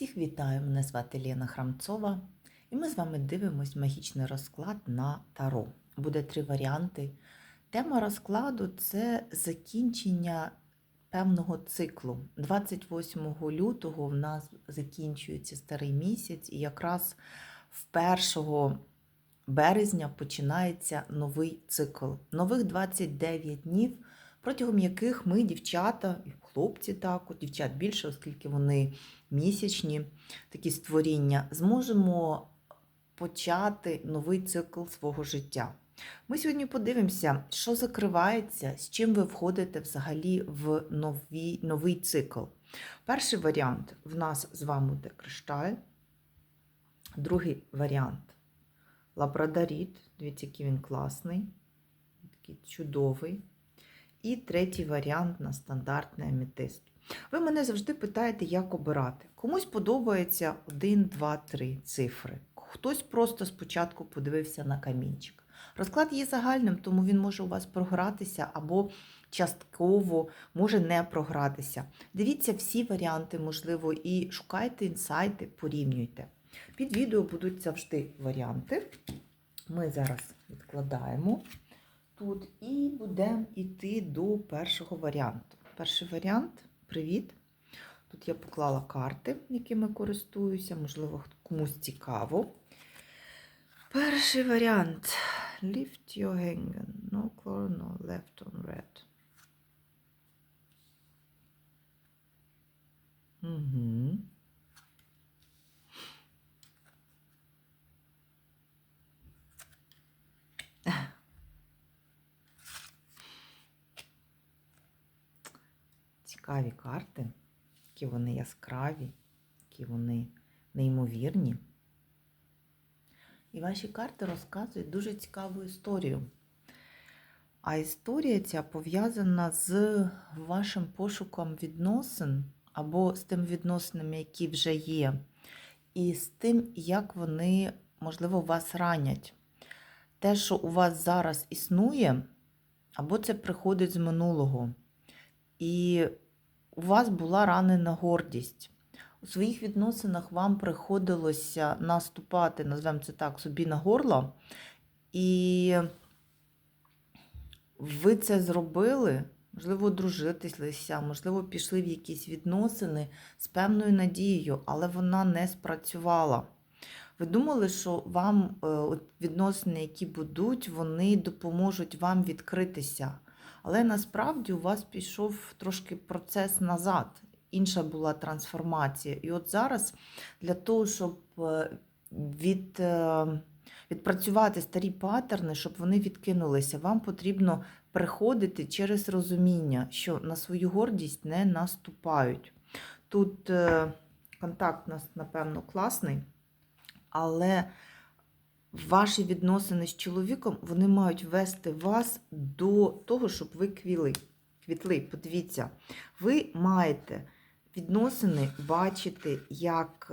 Всіх вітаю! Мене звати Лена Храмцова, і ми з вами дивимось магічний розклад на Таро. Буде три варіанти. Тема розкладу це закінчення певного циклу. 28 лютого в нас закінчується старий місяць, і якраз в 1 березня починається новий цикл. Нових 29 днів, протягом яких ми, дівчата, хлопці також, дівчат більше, оскільки вони місячні такі створіння, зможемо почати новий цикл свого життя. Ми сьогодні подивимося, що закривається, з чим ви входите взагалі в новий, новий цикл. Перший варіант в нас з вами буде кришталь. Другий варіант лабрадоріт. Дивіться, який він класний, такий чудовий. І третій варіант на стандартний аметист. Ви мене завжди питаєте, як обирати. Комусь подобається 1, 2, 3 цифри. Хтось просто спочатку подивився на камінчик. Розклад є загальним, тому він може у вас програтися або частково може не програтися. Дивіться всі варіанти, можливо, і шукайте інсайти, порівнюйте. Під відео будуть завжди варіанти. Ми зараз відкладаємо тут і будемо йти до першого варіанту. Перший варіант привіт. Тут я поклала карти, якими користуюся, можливо, комусь цікаво. Перший варіант. Lift your hanger. No no left on red. Угу. Цікаві карти, які вони яскраві, які вони неймовірні. І ваші карти розказують дуже цікаву історію. А історія ця пов'язана з вашим пошуком відносин або з тим відносинами, які вже є, і з тим, як вони, можливо, вас ранять. Те, що у вас зараз існує, або це приходить з минулого. І у вас була ранена гордість. У своїх відносинах вам приходилося наступати, назвемо це так, собі на горло. І ви це зробили, можливо, одружитися, можливо, пішли в якісь відносини з певною надією, але вона не спрацювала. Ви думали, що вам відносини, які будуть, вони допоможуть вам відкритися. Але насправді у вас пішов трошки процес назад. Інша була трансформація. І от зараз для того, щоб від, відпрацювати старі паттерни, щоб вони відкинулися, вам потрібно приходити через розуміння, що на свою гордість не наступають. Тут контакт у нас, напевно, класний, але ваші відносини з чоловіком вони мають вести вас до того, щоб ви квіли. Квітли, подивіться, ви маєте відносини бачити як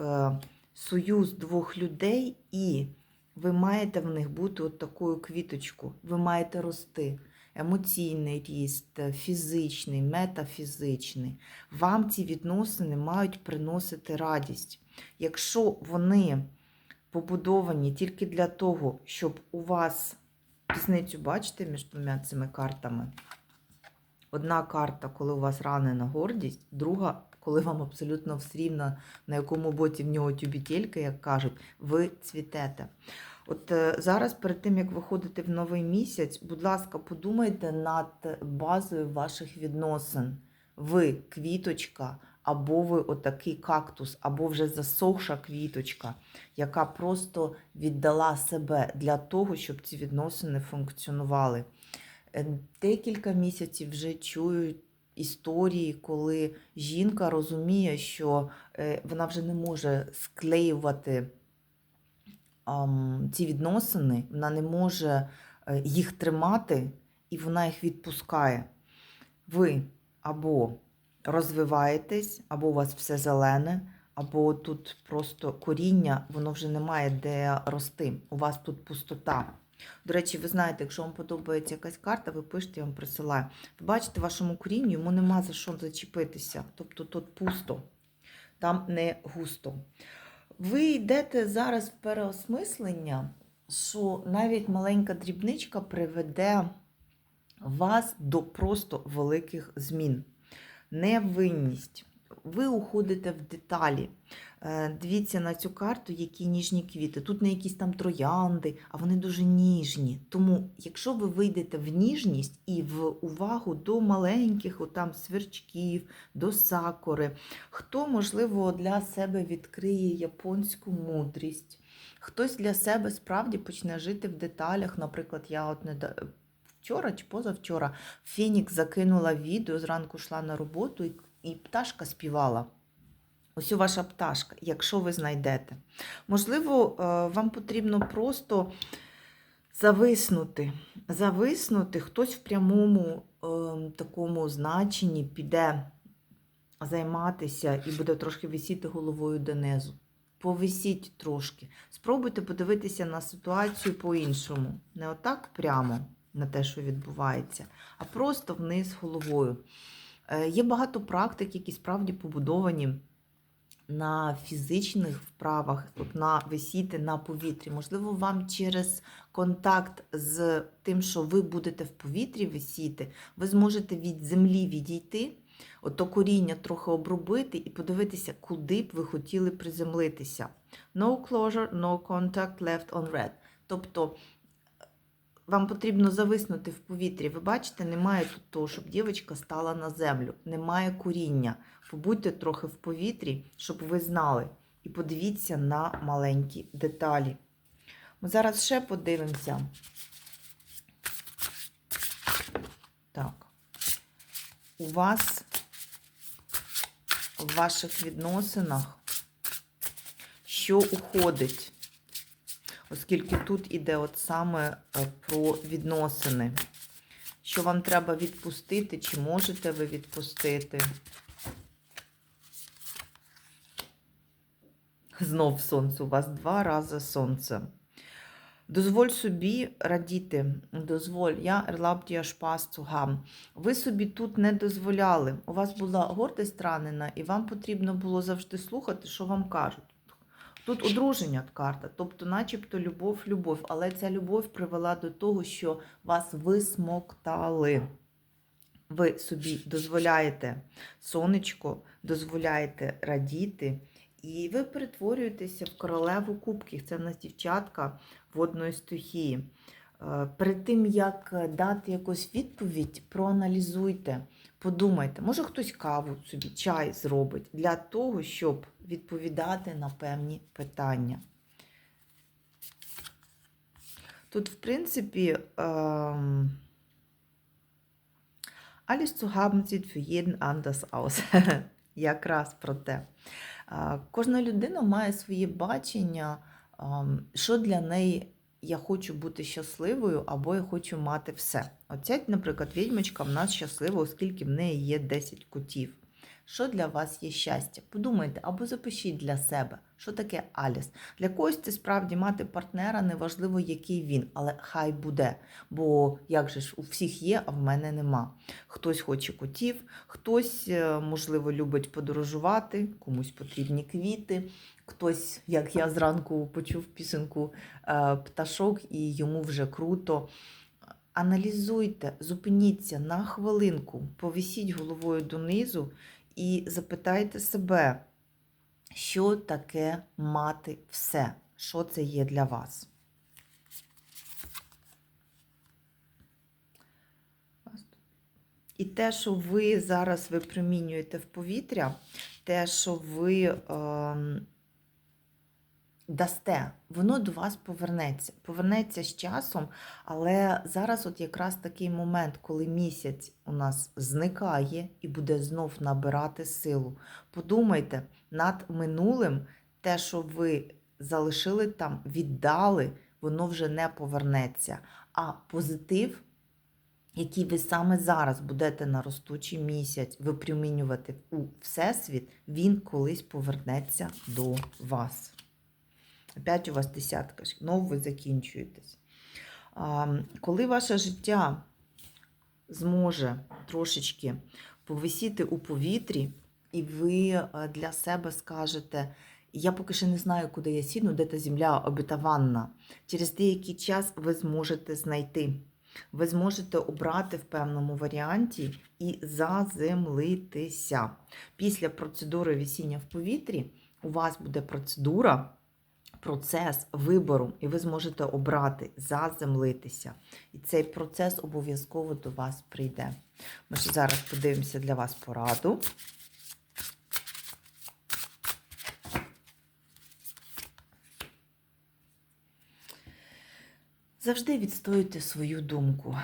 союз двох людей, і ви маєте в них бути от такою квіточку. Ви маєте рости. Емоційний ріст, фізичний, метафізичний. Вам ці відносини мають приносити радість. Якщо вони побудовані тільки для того, щоб у вас різницю бачите між двома цими картами. Одна карта, коли у вас ранена гордість, друга, коли вам абсолютно все рівно, на якому боці в нього тюбітелька, як кажуть, ви цвітете. От зараз, перед тим, як виходити в новий місяць, будь ласка, подумайте над базою ваших відносин. Ви квіточка, або ви отакий кактус, або вже засохша квіточка, яка просто віддала себе для того, щоб ці відносини функціонували. Декілька місяців вже чую історії, коли жінка розуміє, що вона вже не може склеювати ці відносини, вона не може їх тримати, і вона їх відпускає. Ви або розвиваєтесь, або у вас все зелене, або тут просто коріння, воно вже не має де рости. У вас тут пустота. До речі, ви знаєте, якщо вам подобається якась карта, ви пишете, я вам присилаю. Ви бачите, вашому корінню йому нема за що зачепитися. Тобто тут пусто. там не густо. Ви йдете зараз в переосмислення, що навіть маленька дрібничка приведе вас до просто великих змін. Невинність. Ви уходите в деталі. Е, Дивіться на цю карту, які ніжні квіти. Тут не якісь там троянди, а вони дуже ніжні. Тому, якщо ви вийдете в ніжність і в увагу до маленьких отам сверчків, до сакури, хто, можливо, для себе відкриє японську мудрість, хтось для себе справді почне жити в деталях. Наприклад, я от вчора чи позавчора Фінік закинула відео, зранку йшла на роботу і, і пташка співала. Ось у ваша пташка, якщо ви знайдете. Можливо, е, вам потрібно просто зависнути. Зависнути, хтось в прямому е, такому значенні піде займатися і буде трошки висіти головою донизу. Повисіть трошки. Спробуйте подивитися на ситуацію по-іншому. Не отак прямо на те, що відбувається, а просто вниз головою. Е, Є багато практик, які справді побудовані на фізичних вправах, от на висіти на повітрі. Можливо, вам через контакт з тим, що ви будете в повітрі висіти, ви зможете від землі відійти, ото коріння трохи обробити і подивитися, куди б ви хотіли приземлитися. No closure, no contact left on red. Тобто вам потрібно зависнути в повітрі. Ви бачите, немає тут того, щоб дівчинка стала на землю. Немає коріння. Побудьте трохи в повітрі, щоб ви знали. І подивіться на маленькі деталі. Ми зараз ще подивимося. Так. У вас в ваших відносинах що уходить? Оскільки тут іде от саме е, про відносини. Що вам треба відпустити, чи можете ви відпустити? Знов сонце. У вас два рази сонце. Дозволь собі радіти. Дозволь, я Ерлабдія Шпас Цугам. Ви собі тут не дозволяли. У вас була гордість ранена, і вам потрібно було завжди слухати, що вам кажуть. Тут одруження карта, тобто, начебто, любов, любов, але ця любов привела до того, що вас висмоктали. Ви собі дозволяєте сонечко, дозволяєте радіти, і ви перетворюєтеся в королеву кубків. Це в нас дівчатка водної стихії. Е, Перед тим, як дати якусь відповідь, проаналізуйте, подумайте, може хтось каву собі, чай зробить для того, щоб відповідати на певні питання. Тут, в принципі, ем, alles zu haben sieht. Якраз про те. Е, Кожна людина має своє бачення, ем, що для неї я хочу бути щасливою або я хочу мати все. Оця, наприклад, відьмочка в нас щаслива, оскільки в неї є 10 кутів. Що для вас є щастя? Подумайте або запишіть для себе, що таке Аліс. Для когось це справді мати партнера, неважливо, який він, але хай буде. Бо як же ж у всіх є, а в мене нема. Хтось хоче котів, хтось, е, можливо, любить подорожувати, комусь потрібні квіти, хтось, як я зранку почув пісеньку е, пташок, і йому вже круто. Аналізуйте, зупиніться на хвилинку, повісіть головою донизу і запитайте себе, що таке мати все, що це є для вас. І те, що ви зараз випромінюєте в повітря, те, що ви е, дасте, воно до вас повернеться. Повернеться з часом, але зараз от якраз такий момент, коли місяць у нас зникає і буде знов набирати силу. Подумайте над минулим, те, що ви залишили там, віддали, воно вже не повернеться. А позитив який ви саме зараз будете на ростучий місяць випромінювати у Всесвіт, він колись повернеться до вас. Опять у вас десятка, знову ви закінчуєтесь. Коли ваше життя зможе трошечки повисіти у повітрі, і ви е, для себе скажете, я поки що не знаю, куди я сіну, де та земля обітаванна. Через деякий час ви зможете знайти. Ви зможете обрати в певному варіанті і заземлитися. Після процедури вісіння в повітрі у вас буде процедура, процес вибору, і ви зможете обрати заземлитися. І цей процес обов'язково до вас прийде. Ми ж зараз подивимося для вас пораду. Завжди відстоюйте свою думку.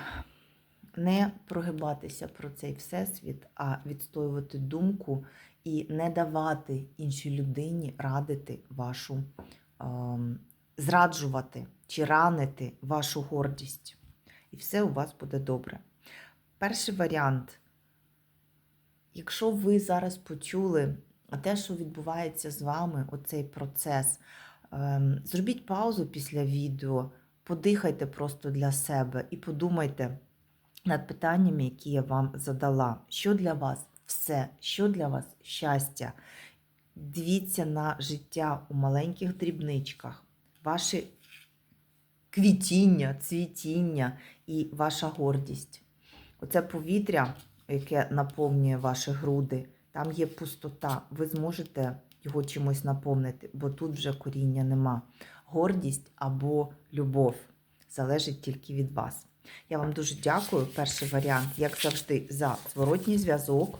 Не прогибатися про цей всесвіт, а відстоювати думку і не давати іншій людині радити вашу, зраджувати чи ранити вашу гордість. І все у вас буде добре. Перший варіант. Якщо ви зараз почули те, що відбувається з вами, оцей процес, ем, зробіть паузу після відео, подихайте просто для себе і подумайте над питаннями, які я вам задала. Що для вас все, що для вас щастя? Дивіться на життя у маленьких дрібничках, ваші квітіння, цвітіння і ваша гордість. Оце повітря, яке наповнює ваші груди, там є пустота. Ви зможете його чимось наповнити, бо тут вже коріння нема. Гордість або любов залежить тільки від вас. Я вам дуже дякую. Перший варіант, як завжди, за зворотній зв'язок,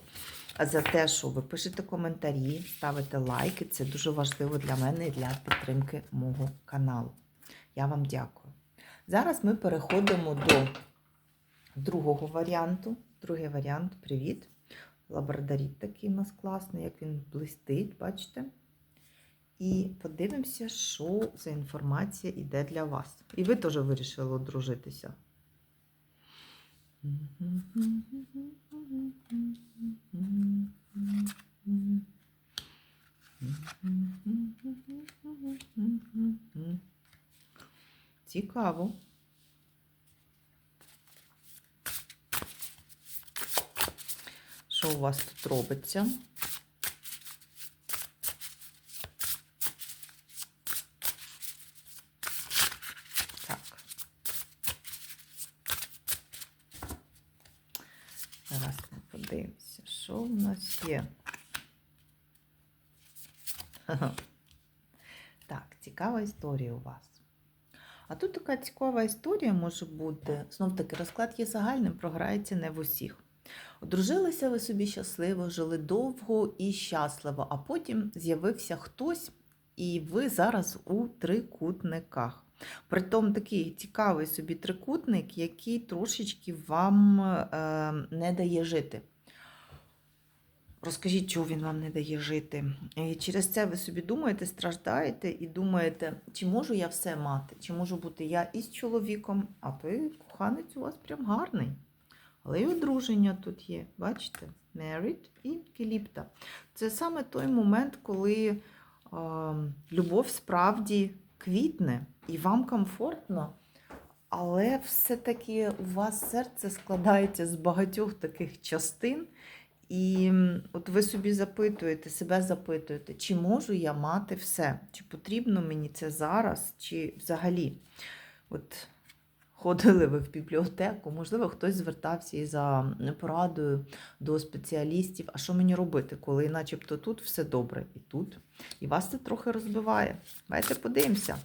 за те, що ви пишете коментарі, ставите лайки. Це дуже важливо для мене і для підтримки мого каналу. Я вам дякую. Зараз ми переходимо до другого варіанту. Другий варіант привіт. Лабрадоріт такий у нас класний, як він блистить, бачите? І подивимося, що за інформація йде для вас. І ви теж вирішили одружитися. Цікаво. Що у вас тут робиться? Так. Зараз ми подивимося, що в нас є. Так, історія у вас. А тут така цікава історія може бути. Знов таки, розклад є загальним, програється не в усіх. Одружилися ви собі щасливо, жили довго і щасливо, а потім з'явився хтось, і ви зараз у трикутниках. Притом такий цікавий собі трикутник, який трошечки вам е, не дає жити. Розкажіть, чого він вам не дає жити. І через це ви собі думаєте, страждаєте і думаєте, чи можу я все мати, чи можу бути я із чоловіком, а той коханець у вас прям гарний. Але й одруження тут є, бачите? Married і Келіпта. Це саме той момент, коли е, любов справді квітне і вам комфортно, але все-таки у вас серце складається з багатьох таких частин. І от ви собі запитуєте, себе запитуєте, чи можу я мати все? Чи потрібно мені це зараз, чи взагалі? От ходили ви в бібліотеку, можливо, хтось звертався і за порадою до спеціалістів. А що мені робити, коли начебто тут все добре і тут, і вас це трохи розбиває. Давайте подивимося.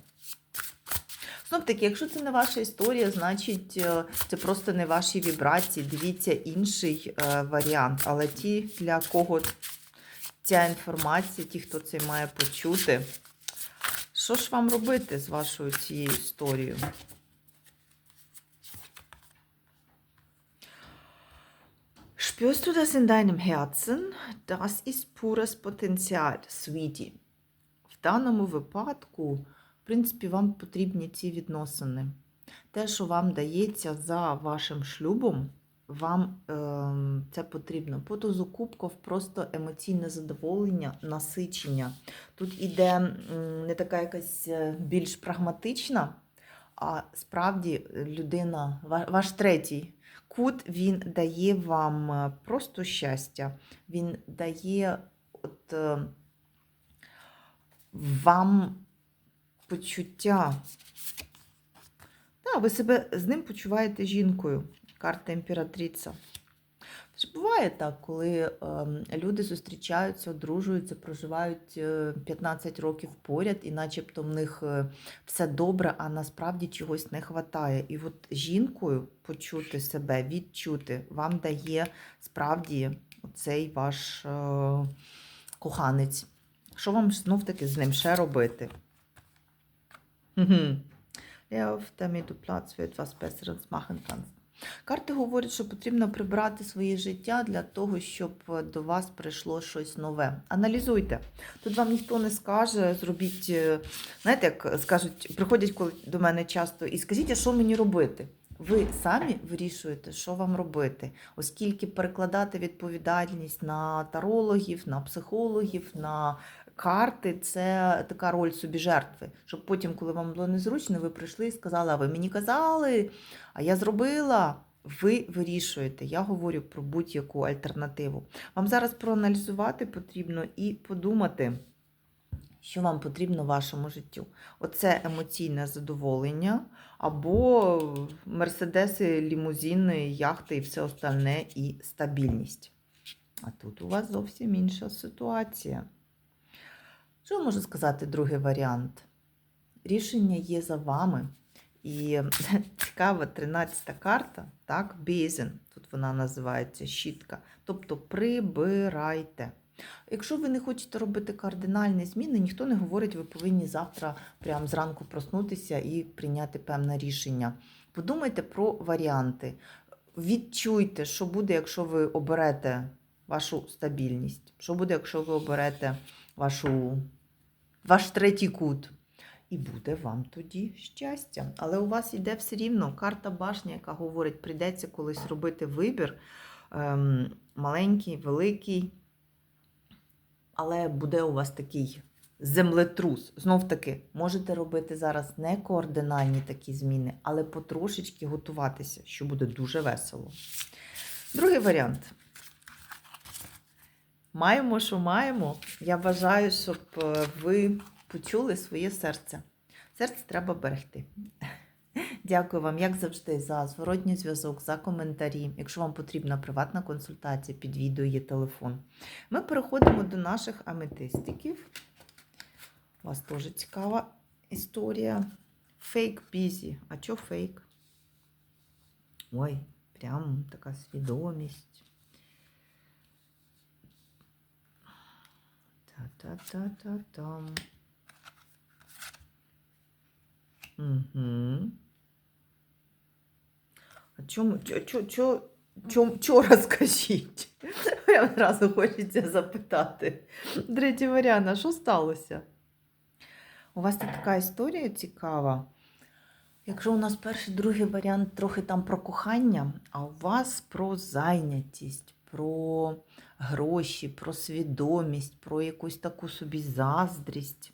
Знов таки, якщо це не ваша історія, значить е, це просто не ваші вібрації. Дивіться інший е, варіант. Але ті, для кого ця інформація, ті, хто це має почути, що ж вам робити з вашою цією історією? Spürst du das in deinem Herzen? Das ist pures Potenzial, Sweetie. В даному випадку, принципі, вам потрібні ці відносини. Те, що вам дається за вашим шлюбом, вам е, це потрібно. По тузу кубков просто емоційне задоволення, насичення. Тут іде не така якась е, більш прагматична, а справді людина, ваш третій Кут він дає вам е, просто щастя, він дає от, е, вам почуття. Так, ви себе з ним почуваєте жінкою. Карта імператриця. Буває так, коли ем, люди зустрічаються, одружуються, проживають е, 15 років поряд, і начебто в них е, все добре, а насправді чогось не вистачає. І от жінкою почути себе, відчути, вам дає справді цей ваш е, коханець. Що вам знов таки з ним ще робити? Мгм. Lev, damit du Platz für etwas Besseres machen kannst. Карти говорять, що потрібно прибрати своє життя для того, щоб до вас прийшло щось нове. Аналізуйте. Тут вам ніхто не скаже, зробіть, е, знаєте, як скажуть, приходять коли до мене часто і скажіть, що мені робити? Ви самі вирішуєте, що вам робити, оскільки перекладати відповідальність на тарологів, на психологів, на карти це така роль собі жертви. Щоб потім, коли вам було незручно, ви прийшли і сказали, а ви мені казали, а я зробила. Ви вирішуєте. Я говорю про будь-яку альтернативу. Вам зараз проаналізувати потрібно і подумати, що вам потрібно вашому життю. Оце емоційне задоволення, або мерседеси, лімузини, яхти і все остальне, і стабільність. А тут у вас зовсім інша ситуація. Що я можу сказати другий варіант? Рішення є за вами. І цікава 13 карта, так, Бейзен, тут вона називається щітка. Тобто прибирайте. Якщо ви не хочете робити кардинальні зміни, ніхто не говорить, ви повинні завтра прямо зранку проснутися і прийняти певне рішення. Подумайте про варіанти. Відчуйте, що буде, якщо ви оберете вашу стабільність, що буде, якщо ви оберете вашу, ваш третій кут. І буде вам тоді щастя. Але у вас йде все рівно карта башня, яка говорить, прийдеться колись робити вибір. Ем, маленький, великий. Але буде у вас такий землетрус. Знов таки, можете робити зараз не координальні такі зміни, але потрошечки готуватися, що буде дуже весело. Другий варіант. Маємо, що маємо. Я бажаю, щоб е, ви почули своє серце. Серце треба берегти. Дякую вам, як завжди, за зворотній зв'язок, за коментарі. Якщо вам потрібна приватна консультація, під відео є телефон. Ми переходимо до наших аметистиків. У вас теж цікава історія. Фейк бізі. А що фейк? Ой, прям така свідомість. Та-та-та-та-там. Угу. А чому, чо, чо, чо, розкажіть? Я одразу хочеться запитати. Третій варіант, а що сталося? У вас тут така історія цікава. Якщо у нас перший, другий варіант трохи там про кохання, а у вас про зайнятість, про гроші, про свідомість, про якусь таку собі заздрість.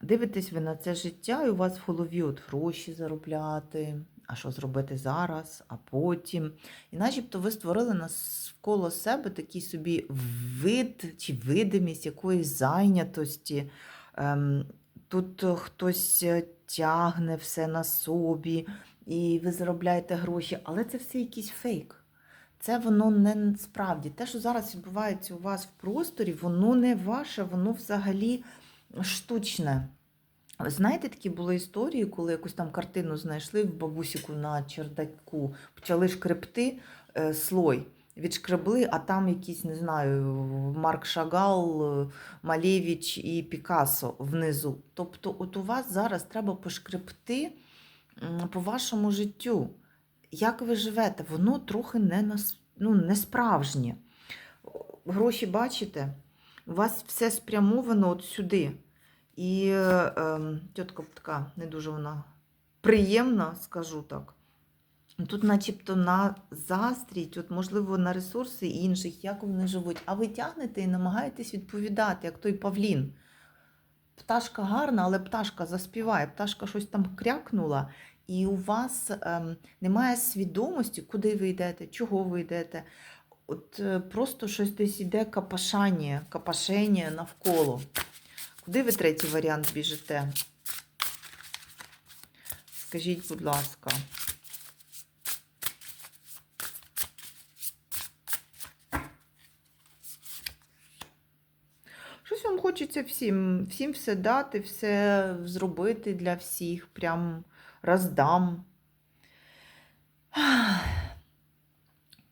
Дивитесь ви на це життя, і у вас в голові от гроші заробляти, а що зробити зараз, а потім. І начебто ви створили навколо себе такий собі вид чи видимість якоїсь зайнятості. Ем, Тут хтось тягне все на собі, і ви заробляєте гроші, але це все якийсь фейк. Це воно не справді. Те, що зараз відбувається у вас в просторі, воно не ваше, воно взагалі штучне. Знаєте, такі були історії, коли якусь там картину знайшли в бабусіку на чердаку, почали шкребти е, слой. Відшкребли, а там якісь, не знаю, Марк Шагал, е, Малєвич і Пікассо внизу. Тобто, от у вас зараз треба пошкребти по вашому життю. Як ви живете? Воно трохи не, ну, не справжнє. Гроші бачите? У вас все спрямовано от сюди. І е, ем, тітка така не дуже вона приємна, скажу так. Тут, начебто, на застріть, от, можливо, на ресурси інших, як вони живуть, а ви тягнете і намагаєтесь відповідати, як той Павлін. Пташка гарна, але пташка заспіває, пташка щось там крякнула, і у вас ем, немає свідомості, куди ви йдете, чого ви йдете. От е, просто щось десь іде капашання, капашення навколо. Куди ви третій варіант біжите? Скажіть, будь ласка. Щось вам хочеться всім, всім все дати, все зробити для всіх, прям роздам.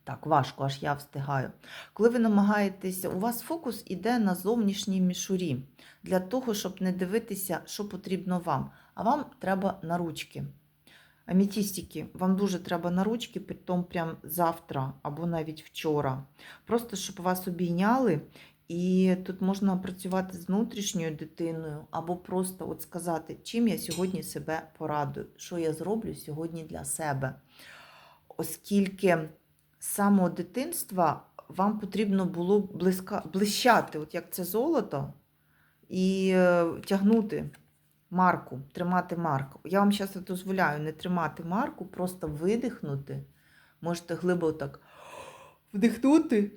Так, важко, аж я встигаю. Коли ви намагаєтеся, у вас фокус іде на зовнішній мішурі, для того, щоб не дивитися, що потрібно вам. А вам треба на ручки. Амітістики, вам дуже треба на ручки, притом прям завтра або навіть вчора. Просто щоб вас обійняли і тут можна працювати з внутрішньою дитиною, або просто от сказати, чим я сьогодні себе порадую, що я зроблю сьогодні для себе. Оскільки з самого дитинства вам потрібно було близька, блищати, от як це золото, і е, тягнути марку, тримати марку. Я вам зараз дозволяю не тримати марку, просто видихнути. Можете глибоко так вдихнути.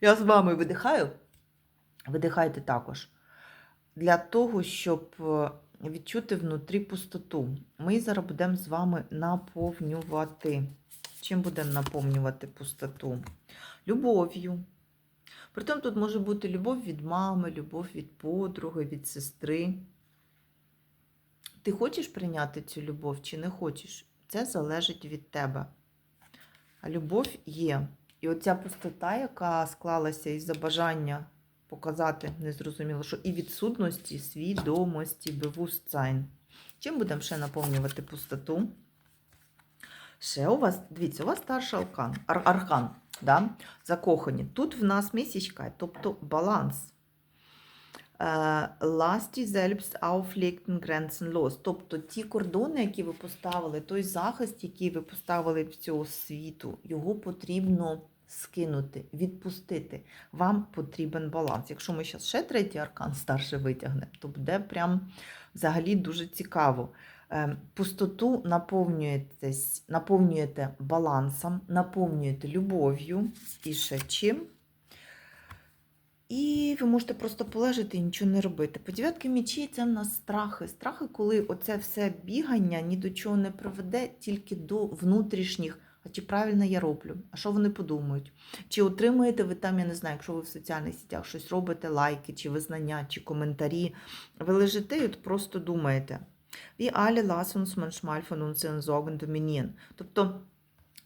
Я з вами видихаю. Видихайте також. Для того, щоб е, відчути внутрі пустоту. Ми зараз будемо з вами наповнювати. Чим будемо наповнювати пустоту? Любов'ю. Притом тут може бути любов від мами, любов від подруги, від сестри. Ти хочеш прийняти цю любов чи не хочеш? Це залежить від тебе. А любов є. І оця пустота, яка склалася із-за бажання показати, незрозуміло, що і відсутності свідомості, bewusstsein. Чим будемо ще наповнювати пустоту? Ще у вас, дивіться, у вас старший аркан, ар, аркан да? закохані. Тут в нас місячка, тобто баланс. Ласті selbst auflegten Grenzen los. Тобто ті кордони, які ви поставили, той захист, який ви поставили в цього світу, його потрібно скинути, відпустити. Вам потрібен баланс. Якщо ми зараз ще третій аркан старший витягнемо, то буде прям взагалі дуже цікаво. Е, Пустоту наповнюєтесь, наповнюєте балансом, наповнюєте любов'ю і ще чим. І ви можете просто полежати і нічого не робити. По дев'ятки мічі це в нас страхи. Страхи, коли оце все бігання ні до чого не приведе, тільки до внутрішніх. Чи правильно я роблю? А що вони подумають? Чи отримуєте ви там, я не знаю, якщо ви в соціальних сетях щось робите, лайки, чи визнання, чи коментарі. Ви лежите і от просто думаєте. Uns manchmal von unseren Тобто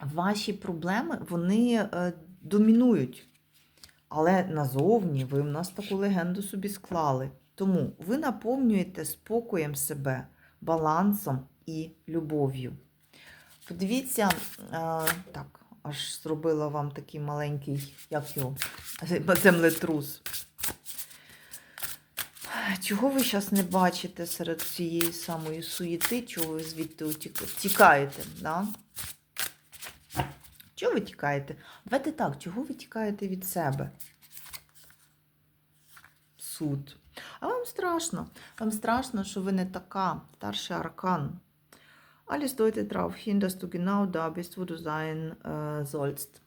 ваші проблеми вони е, домінують. Але назовні ви в нас таку легенду собі склали. Тому ви наповнюєте спокоєм себе, балансом і любов'ю. Подивіться, е, так, аж зробила вам такий маленький, як його, землетрус. Чого ви зараз не бачите серед цієї самої суєти, чого ви звідти утік- тікаєте? Да? Чого ви тікаєте? Давайте так, чого ви тікаєте від себе? Суд. А вам страшно. Вам страшно, що ви не така. Старший аркан. Alles deutet darauf hin, dass du genau da bist, wo du sein äh, sollst.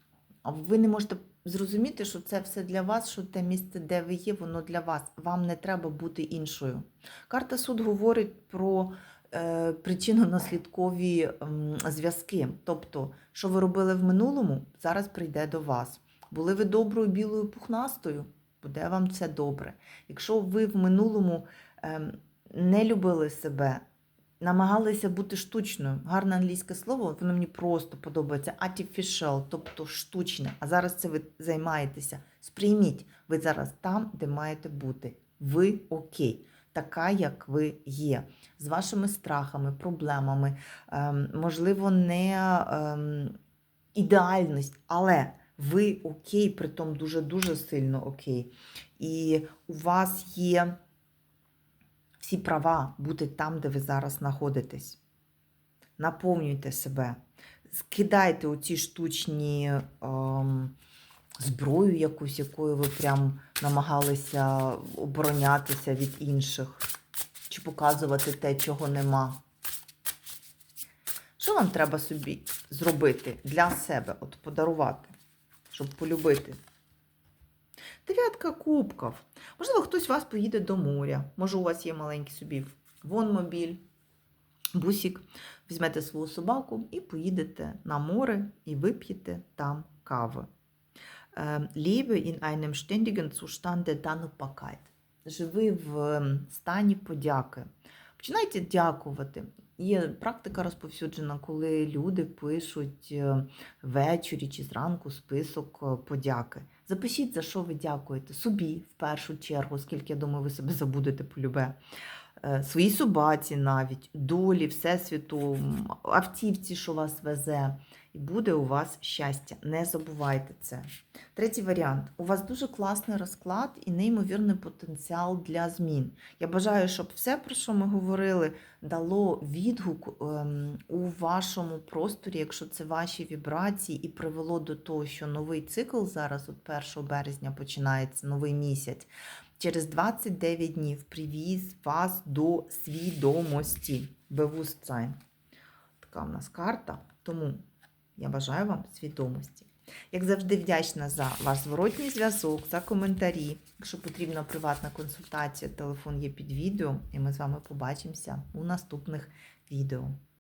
Ви не можете зрозуміти, що це все для вас, що те місце, де ви є, воно для вас. Вам не треба бути іншою. Карта суд говорить про причинно-наслідкові зв'язки. Тобто, що ви робили в минулому, зараз прийде до вас. Були ви доброю білою пухнастою, буде вам все добре. Якщо ви в минулому не любили себе, намагалися бути штучною. Гарне англійське слово, воно мені просто подобається. Artificial, тобто штучне. А зараз це ви займаєтеся. Сприйміть, ви зараз там, де маєте бути. Ви окей. Така, як ви є, з вашими страхами, проблемами, ем, можливо, не ем, ідеальність, але ви окей, притом дуже-дуже сильно окей. І у вас є всі права бути там, де ви зараз знаходитесь. Наповнюйте себе, скидайте оці штучні ем, зброю якусь, якою ви прям намагалися оборонятися від інших, чи показувати те, чого нема. Що вам треба собі зробити для себе, от подарувати, щоб полюбити? Дев'ятка кубків. Можливо, хтось з вас поїде до моря. Може, у вас є маленький собі вонмобіль, бусик. Візьмете свою собаку і поїдете на море і вип'єте там кави. Lebe in einem ständigen Zustand der Dankbarkeit. Живи в ем, стані подяки. Починайте дякувати. Є практика розповсюджена, коли люди пишуть е, ввечері чи зранку список е, подяки. Запишіть, за що ви дякуєте. Собі в першу чергу, оскільки я думаю, ви себе забудете полюбе. Е, Своїй собаці навіть, долі, всесвіту, автівці, що вас везе. І буде у вас щастя. Не забувайте це. Третій варіант. У вас дуже класний розклад і неймовірний потенціал для змін. Я бажаю, щоб все, про що ми говорили, дало відгук ем, у вашому просторі, якщо це ваші вібрації, і привело до того, що новий цикл зараз, от 1 березня, починається новий місяць. Через 29 днів привіз вас до свідомості. Bewusstsein. Така в нас карта. Тому я бажаю вам свідомості. Як завжди, вдячна за ваш зворотній зв'язок, за коментарі. Якщо потрібна приватна консультація, телефон є під відео, і ми з вами побачимося у наступних відео.